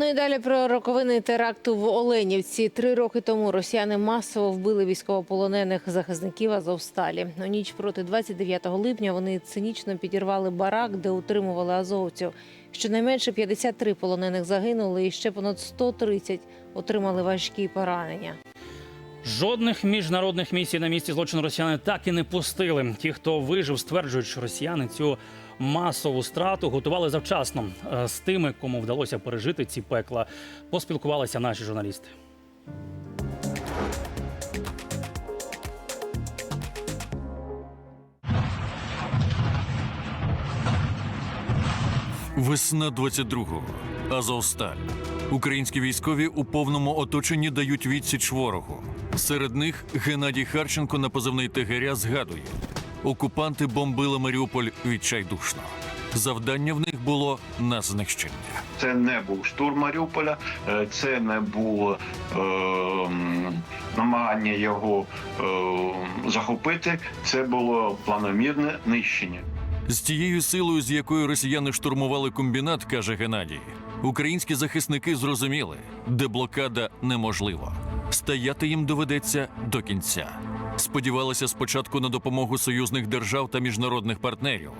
Ну і далі про роковини теракту в Оленівці. Три роки тому росіяни масово вбили військовополонених захисників Азовсталі. У ніч проти 29 липня вони цинічно підірвали барак, де утримували азовців. Щонайменше 53 полонених загинули, і ще понад 130 отримали важкі поранення. Жодних міжнародних місій на місці злочину росіяни так і не пустили. Ті, хто вижив, стверджують, що росіяни цю масову страту готували завчасно. Е, З тими, кому вдалося пережити ці пекла, поспілкувалися наші журналісти. Весна 22-го. Азовсталь. Українські військові у повному оточенні дають відсіч ворогу. Серед них Геннадій Харченко на позивний Тегеря згадує: окупанти бомбили Маріуполь відчайдушно. Завдання в них було на знищення. Це не був штурм Маріуполя, е, це не було е, намагання його е, захопити. Це було планомірне нищення. З тією силою, з якою росіяни штурмували комбінат, каже Геннадій, українські захисники зрозуміли, деблокада неможлива. Стояти їм доведеться до кінця. Сподівалися спочатку на допомогу союзних держав та міжнародних партнерів,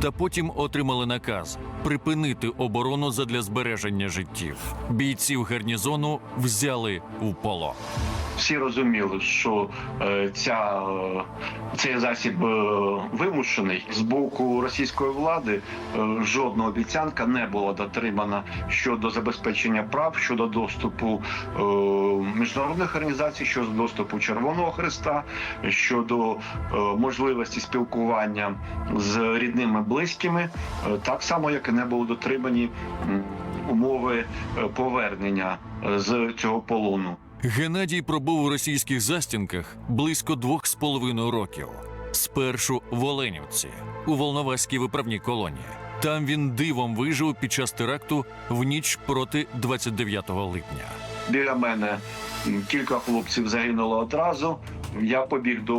та потім отримали наказ припинити оборону задля збереження життів. Бійців гарнізону взяли в полон. Всі розуміли, що е, ця, е, цей засіб е, вимушений з боку російської влади. Жодна обіцянка не була дотримана щодо забезпечення прав, щодо доступу міжнародних організацій, щодо доступу Червоного Христа, щодо можливості спілкування з рідними близькими, е, так само як і не були дотримані умови е, повернення е, з цього полону. Геннадій пробув у російських застінках близько двох з половиною років. Спершу в Оленівці, у Волноваській виправній колонії. Там він дивом вижив під час теракту в ніч проти 29 липня. Біля мене кілька хлопців загинуло одразу. Я побіг до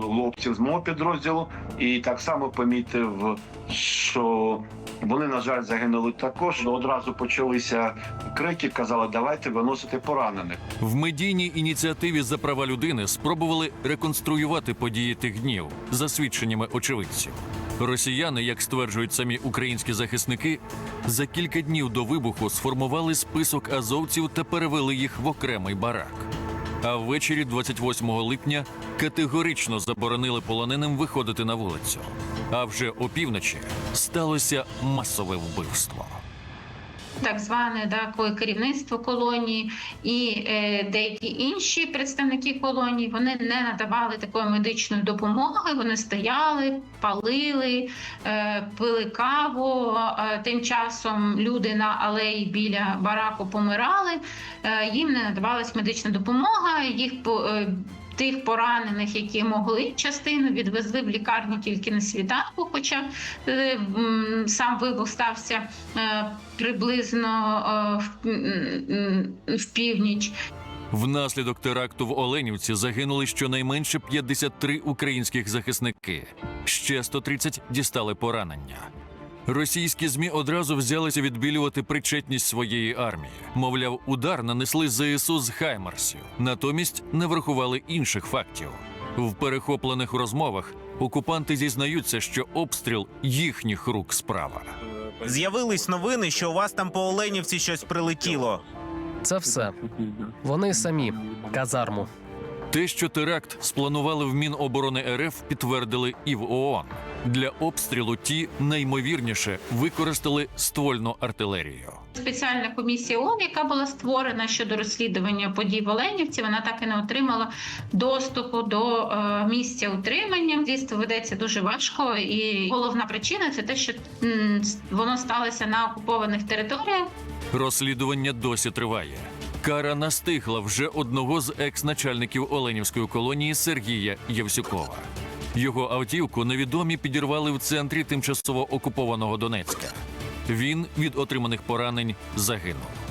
хлопців з мого підрозділу і так само помітив, що вони, на жаль, загинули також. Одразу почалися крики, казали, давайте виносити поранених. В медійній ініціативі за права людини спробували реконструювати події тих днів за свідченнями очевидців. Росіяни, як стверджують самі українські захисники, за кілька днів до вибуху сформували список азовців та перевели їх в окремий барак. А ввечері 28 липня категорично заборонили полоненим виходити на вулицю. А вже опівночі сталося масове вбивство. Так зване да, керівництво колонії і е, деякі інші представники колонії вони не надавали такої медичної допомоги. Вони стояли, палили, е, пили каву. Тим часом люди на алеї біля бараку помирали. Е, їм не надавалась медична допомога. Їх по- Тих поранених, які могли частину, відвезли в лікарню тільки на світанку, хоча е, сам вибух стався е, приблизно е, в, північ. Внаслідок теракту в Оленівці загинули щонайменше 53 українських захисники. Ще 130 дістали поранення. Російські змі одразу взялися відбілювати причетність своєї армії. Мовляв, удар нанесли ЗСУ з Хаймарсів. Натомість не врахували інших фактів. В перехоплених розмовах окупанти зізнаються, що обстріл їхніх рук справа. З'явились новини, що у вас там по Оленівці щось прилетіло. Це все. Вони самі казарму. Те, що теракт спланували в Міноборони РФ, підтвердили і в ООН. Для обстрілу ті найімовірніше використали ствольну артилерію. Спеціальна комісія ООН, яка була створена щодо розслідування подій в Оленівці, вона так і не отримала доступу до е, місця утримання. Дійство ведеться дуже важко, і головна причина це те, що воно сталося на окупованих територіях. Розслідування досі триває. Кара настигла вже одного з екс-начальників Оленівської колонії Сергія Євсюкова. Його автівку невідомі підірвали в центрі тимчасово окупованого Донецька. Він від отриманих поранень загинув.